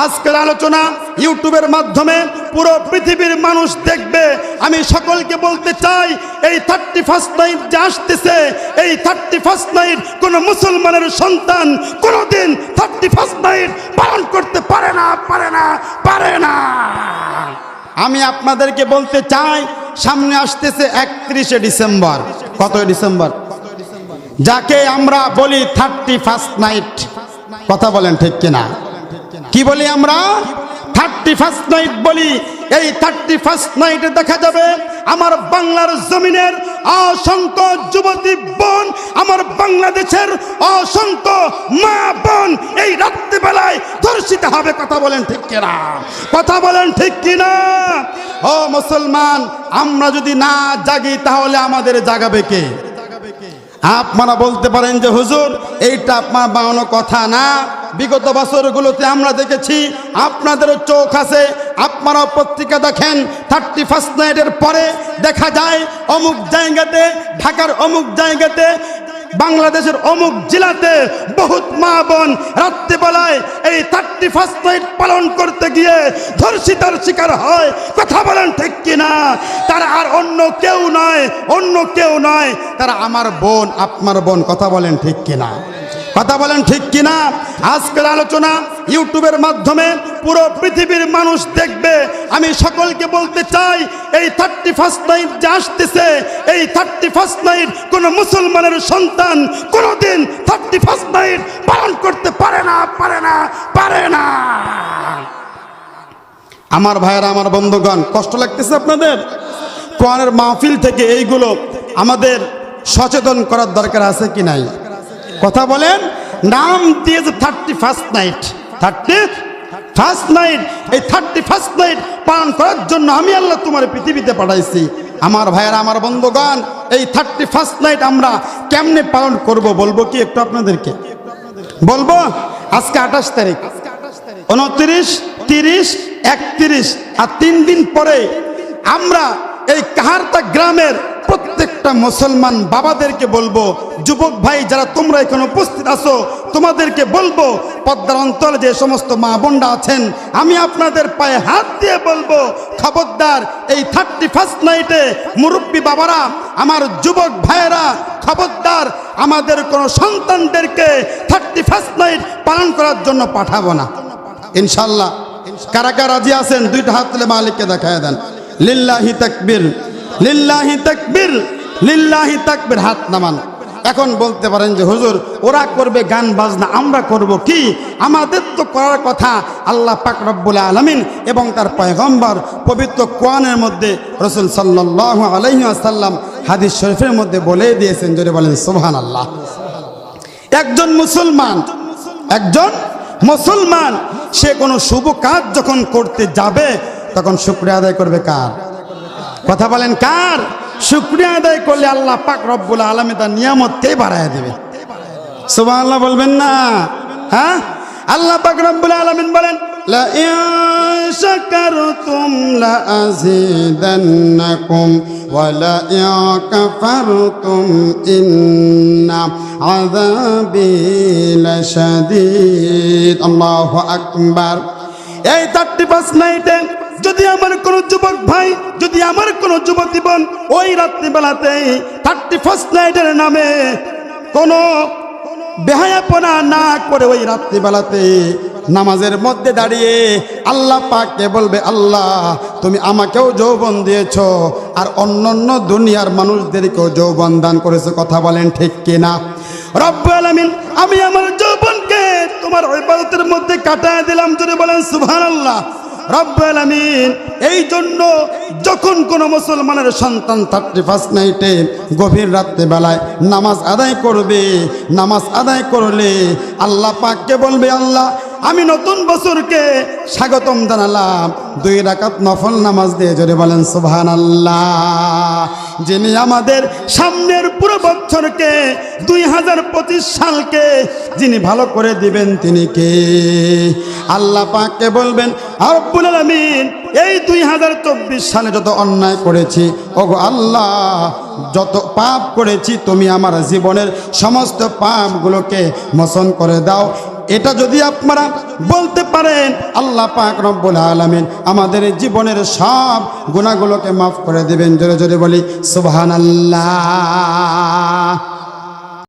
আজকের আলোচনা ইউটিউবের মাধ্যমে পুরো পৃথিবীর মানুষ দেখবে। আমি সকলকে বলতে চাই, এই থার্টি ফার্স্ট নাইট যে আসতেছে, এই থার্টি ফার্স্ট নাইট কোনো মুসলমানের সন্তান কোনোদিন থার্টি ফার্স্ট নাইট পালন করতে পারে না পারে না পারে না। আমি আপনাদেরকে বলতে চাই, সামনে আসতেছে একত্রিশে ডিসেম্বর। কত ডিসেম্বর? যাকে আমরা বলি থার্টি ফার্স্ট নাইট কথা বলেন ঠিক কিনা? কি বলি আমরা? থার্টি ফার্স্ট নাইট বলি, এই থার্টি ফার্স্ট নাইটে দেখা যাবে আমার বাংলার জমিনের অসংখ্য যুবতী বোন, আমার বাংলাদেশের অসংখ্য মা বোন এই রাত্রিবেলায় ধর্ষিত হবে, কথা বলেন ঠিক কিনা? কথা বলেন ঠিক কিনা? ও মুসলমান, আমরা যদি না জাগি তাহলে আমাদের জাগাবে কে? আপনারা বলতে পারেন যে, হুজুর, এইটা আপনার বানানো কথা না। বিগত বছরগুলোতে আমরা দেখেছি আপনাদেরও চোখ আছে, আপনারা পত্রিকা দেখেন, থার্টি ফার্স্ট নাইটের পরে দেখা যায় অমুক জায়গাতে, ঢাকার অমুক জায়গাতে বাংলাদেশের অমুক জেলাতে বহুত মা বোন রাত্রিবেলায় এই থার্টি ফার্স্ট নাইট পালন করতে গিয়ে ধর্ষিতার শিকার হয়। কথা বলেন ঠিক কিনা? তারা আর অন্য কেউ নয়, অন্য কেউ নয়। তারা আমার বোন, আপনার বোন, কথা বলেন ঠিক কিনা? কথা বলেন ঠিক কিনা? আজকের আলোচনা ইউটিউবের মাধ্যমে পুরো পৃথিবীর মানুষ দেখবে। আমি সকলকে বলতে চাই, এই থার্টি ফার্স্ট নাইট যে আসতেছে, এই থার্টি ফার্স্ট নাইট কোনো মুসলমানের সন্তান কোনোদিন থার্টি ফার্স্ট নাইট পালন করতে পারে না পারে না পারে না। আমার ভাইয়েরা, আমার বন্ধুগণ, কষ্ট লাগতেছে আপনাদের? কোরআনের মাহফিল থেকে এইগুলো আমাদের সচেতন করার দরকার আছে কি নাই? কথা বলেন, নাম দিয়েছে thirty first night thirty first night এই থার্টি ফার্স্ট নাইট পালন করার জন্য আমি আল্লাহ তোমার পৃথিবীতে পাঠাইছি। আমার ভাইয়েরা, আমার বন্ধুগণ, এই থার্টি ফার্স্ট নাইট আমরা কেমনে পালন করব বলব কি একটু আপনাদেরকে? বলব, আজকে আঠাশ তারিখ। উনত্রিশ, তিরিশ, একত্রিশ, আর তিন দিন পরে আমরা এই কাহারতা গ্রামের প্রত্যেকটা মুসলমান বাবাদেরকে বলব, যুবক ভাই, যারা তোমরা এখানে উপস্থিত আছো, তোমাদেরকে বলব, পদ্মার অঞ্চলে যে সমস্ত মা বোনরা আছেন, আমি আপনাদের পায়ে হাত দিয়ে বলব, খবরদার, এই থার্টি ফার্স্ট নাইটে মুরব্বী বাবারা, আমার যুবক ভাইয়েরা, খবরদার, আমাদের কোনো সন্তানদেরকে থার্টি ফার্স্ট নাইট পালন করার জন্য পাঠাবো না। ইনশাল্লাহ কারা কারা রাজি আছেন? দুইটা হাত তুলে মালিককে দেখায় দেন। লিল্লাহি তাকবীর। লিল্লাহি তাকবীর লিল্লাহি তাকবীর, হাত নামান। এখন বলতে পারেন যে, হুজুর, ওরা করবে গান বাজনা, আমরা করব কি? আমাদের তো করার কথা আল্লাহ পাক রব্বুল আলমিন এবং তার পয়গম্বর পবিত্র কোরআনের মধ্যে রসুল সাল্লাহ আলহি আসাল্লাম হাদিস শরীফের মধ্যে বলে দিয়েছেন যদি বলেন সুবহান আল্লাহ একজন মুসলমান একজন মুসলমান, সে কোনো শুভ কাজ যখন করতে যাবে, তখন শুক্রিয়া আদায় করবে কার? কথা বলেন কার শুক্রিয়া আদায় করলে আল্লাহ পাক রব্বুল আলমে তার নিয়ামতকেই বাড়ায় দেবে সুবাহ আল্লাহ বলবেন না হ্যাঁ আল্লাহ পাক রব্বুল আলমিন বলেন لئن شكرتم لأزيدنكم ولئن كفرتم إن عذابي لشديد الله أكبر এই থার্টি ফার্স্ট নাইটে যদি আমার কোনো যুবক ভাই, যদি আমার কোনো যুবতী বোন ওই রাত্রিবেলাতে থার্টি ফার্স্ট নাইটের নামে কোনো বেহায়াপনা না করে ওই রাত্রিবেলাতে নামাজের মধ্যে দাঁড়িয়ে আল্লাহ পাককে বলবে, আল্লাহ, তুমি আমাকেও যৌবন দিয়েছ আর অন্য অন্য দুনিয়ার মানুষদেরকেও যৌবন দান করেছ। কথা বলেন ঠিক কিনা? রব্বু আলামিন, আমি আমার যৌবনকে তোমার ইবাদতের মধ্যে কাটায় দিলাম। যদি বলেন, সুবহানাল্লাহ। রব্বুল এই জন্য যখন কোনো মুসলমানের সন্তান থার্টি ফার্স্ট নাইটে গভীর রাত্রেবেলায় নামাজ আদায় করবে, নামাজ আদায় করলে আল্লাহ পাককে বলবে, আল্লাহ আমি নতুন বছরকে স্বাগতম জানালাম। দুই রাকাত নফল নামাজ দিয়ে জোরে বলেন সুবহান আল্লাহ যিনি আমাদের সামনের পুরো বছরকে, দুই হাজার পঁচিশ সালকে যিনি ভালো করে দিবেন, তিনি কে? আল্লাহ পাককে বলবেন আব্বুল আলমিন, এই দুই হাজার চব্বিশ সালে যত অন্যায় করেছি, ওগো আল্লাহ, যত পাপ করেছি, তুমি আমার জীবনের সমস্ত পাপগুলোকে মোচন করে দাও। এটা যদি আপনারা বলতে পারেন, আল্লাহ পাক রব্বুল আলামিন আমাদের জীবনের সব গুণাগুলোকে মাফ করে দেবেন। জোরে জোরে বলি, সুবহানাল্লাহ।